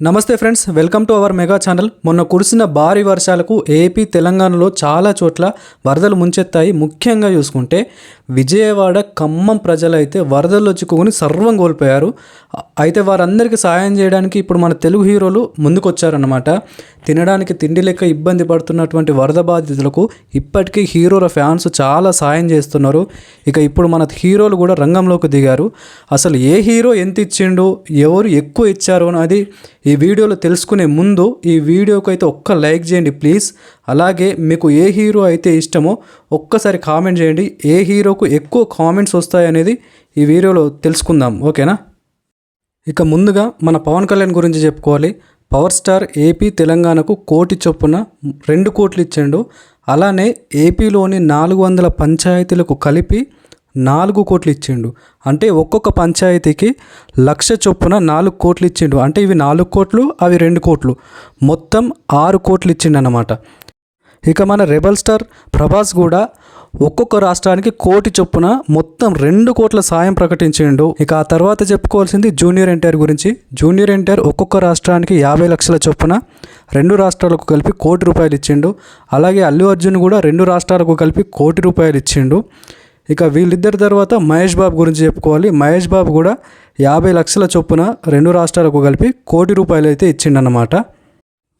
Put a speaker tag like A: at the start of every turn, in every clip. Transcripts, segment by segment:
A: నమస్తే friends welcome to our mega channel. మొన్న కురిసిన భారీ వర్షాలకు ఏపీ తెలంగాణలో చాలా చోట్ల వరదలు ముంచెత్తాయి. ముఖ్యంగా చూసుకుంటే విజయవాడ ఖమ్మం ప్రజలైతే వరదల్లో చిక్కుకొని సర్వం కోల్పోయారు. అయితే వారందరికీ సాయం చేయడానికి ఇప్పుడు మన తెలుగు హీరోలు ముందుకొచ్చారన్నమాట. తినడానికి తిండి లెక్క ఇబ్బంది పడుతున్నటువంటి వరద బాధితులకు ఇప్పటికీ హీరోల ఫ్యాన్స్ చాలా సాయం చేస్తున్నారు. ఇక ఇప్పుడు మన హీరోలు కూడా రంగంలోకి దిగారు. అసలు ఏ హీరో ఎంత ఇచ్చిండు ఎవరు ఎక్కువ ఇచ్చారు అనేది ఈ వీడియోలో తెలుసుకునే ముందు ఈ వీడియోకి అయితే ఒక్క లైక్ చేయండి ప్లీజ్. అలాగే మీకు ఏ హీరో అయితే ఇష్టమో ఒక్కసారి కామెంట్ చేయండి. ఏ హీరోకు ఎక్కువ కామెంట్స్ వస్తాయనేది ఈ వీడియోలో తెలుసుకుందాం. ఓకేనా? ఇక ముందుగా మన పవన్ కళ్యాణ్ గురించి చెప్పుకోవాలి. పవర్ స్టార్ ఏపీ తెలంగాణకు కోటి చొప్పున రెండు కోట్లు ఇచ్చాడు. అలానే ఏపీలోని నాలుగు వందల పంచాయతీలకు కలిపి నాలుగు కోట్లు ఇచ్చిండు. అంటే ఒక్కొక్క పంచాయతీకి లక్ష చొప్పున నాలుగు కోట్లు ఇచ్చిండు. అంటే ఇవి నాలుగు కోట్లు అవి రెండు కోట్లు. మొత్తం ఆరు కోట్లు ఇచ్చిండు అన్నమాట ఇక మన రెబల్ స్టార్ ప్రభాస్ కూడా ఒక్కొక్క రాష్ట్రానికి కోటి చొప్పున మొత్తం రెండు కోట్ల సాయం ప్రకటించిండు. ఇక ఆ తర్వాత చెప్పుకోవాల్సింది జూనియర్ ఎన్టీఆర్ గురించి. జూనియర్ ఎన్టీఆర్ ఒక్కొక్క రాష్ట్రానికి యాభై లక్షల చొప్పున రెండు రాష్ట్రాలకు కలిపి కోటి రూపాయలు ఇచ్చిండు. అలాగే అల్లు అర్జున్ కూడా రెండు రాష్ట్రాలకు కలిపి కోటి రూపాయలు ఇచ్చిండు. ఇక వీళ్ళిద్దరి తర్వాత మహేష్ బాబు గురించి చెప్పుకోవాలి. మహేష్ బాబు కూడా యాభై లక్షల చొప్పున రెండు రాష్ట్రాలకు కలిపి కోటి రూపాయలు అయితే ఇచ్చిండనమాట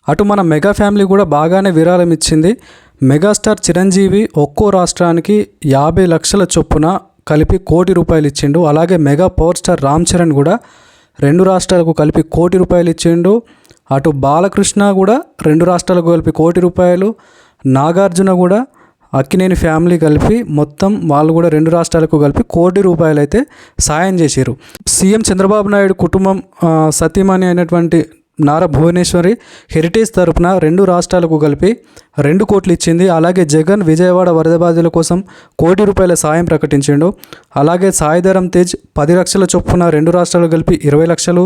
A: అటు మన మెగా ఫ్యామిలీ కూడా బాగానే విరాళం ఇచ్చింది. మెగాస్టార్ చిరంజీవి ఒక్కో రాష్ట్రానికి యాభై లక్షల చొప్పున కలిపి కోటి రూపాయలు ఇచ్చిండు. అలాగే mega power star Ram Charan కూడా రెండు రాష్ట్రాలకు కలిపి కోటి రూపాయలు ఇచ్చిండు. అటు బాలకృష్ణ కూడా రెండు రాష్ట్రాలకు కలిపి కోటి రూపాయలు. నాగార్జున కూడా అక్కినేని ఫ్యామిలీ కలిపి మొత్తం వాళ్ళు కూడా రెండు రాష్ట్రాలకు కలిపి కోటి రూపాయలు అయితే సాయం చేశారు సీఎం చంద్రబాబు నాయుడు కుటుంబం సతీమణి అయినటువంటి నారా భువనేశ్వరి హెరిటేజ్ తరపున రెండు రాష్ట్రాలకు కలిపి రెండు కోట్లు ఇచ్చింది. అలాగే జగన్ విజయవాడ వరద బాధితుల కోసం కోటి రూపాయల సాయం ప్రకటించిండు. అలాగే సాయిధరం తేజ్ పది లక్షల చొప్పున రెండు రాష్ట్రాలకు కలిపి ఇరవై లక్షలు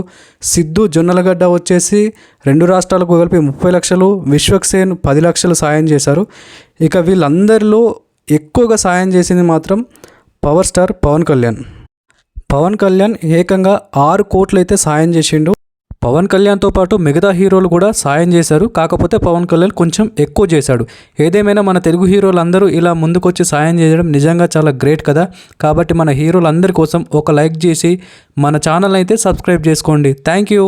A: సిద్ధు జొన్నలగడ్డ వచ్చేసి రెండు రాష్ట్రాలకు కలిపి ముప్పై లక్షలు విశ్వక్సేన్ పది లక్షలు సాయం చేశారు. ఇక వీళ్ళందరిలో ఎక్కువగా సాయం చేసింది మాత్రం పవర్ స్టార్ పవన్ కళ్యాణ్. పవన్ కళ్యాణ్ ఏకంగా ఆరు కోట్లు అయితే సాయం చేసిండు. పవన్ కళ్యాణ్తో పాటు మిగతా హీరోలు కూడా సాయం చేశారు. కాకపోతే పవన్ కళ్యాణ్ కొంచెం ఎక్కువ చేశాడు. ఏదేమైనా మన తెలుగు హీరోలందరూ ఇలా ముందుకొచ్చి సాయం చేయడం నిజంగా చాలా గ్రేట్ కదా. కాబట్టి మన హీరోలందరి కోసం ఒక లైక్ చేసి మన ఛానల్ అయితే సబ్స్క్రైబ్ చేసుకోండి. Thank you.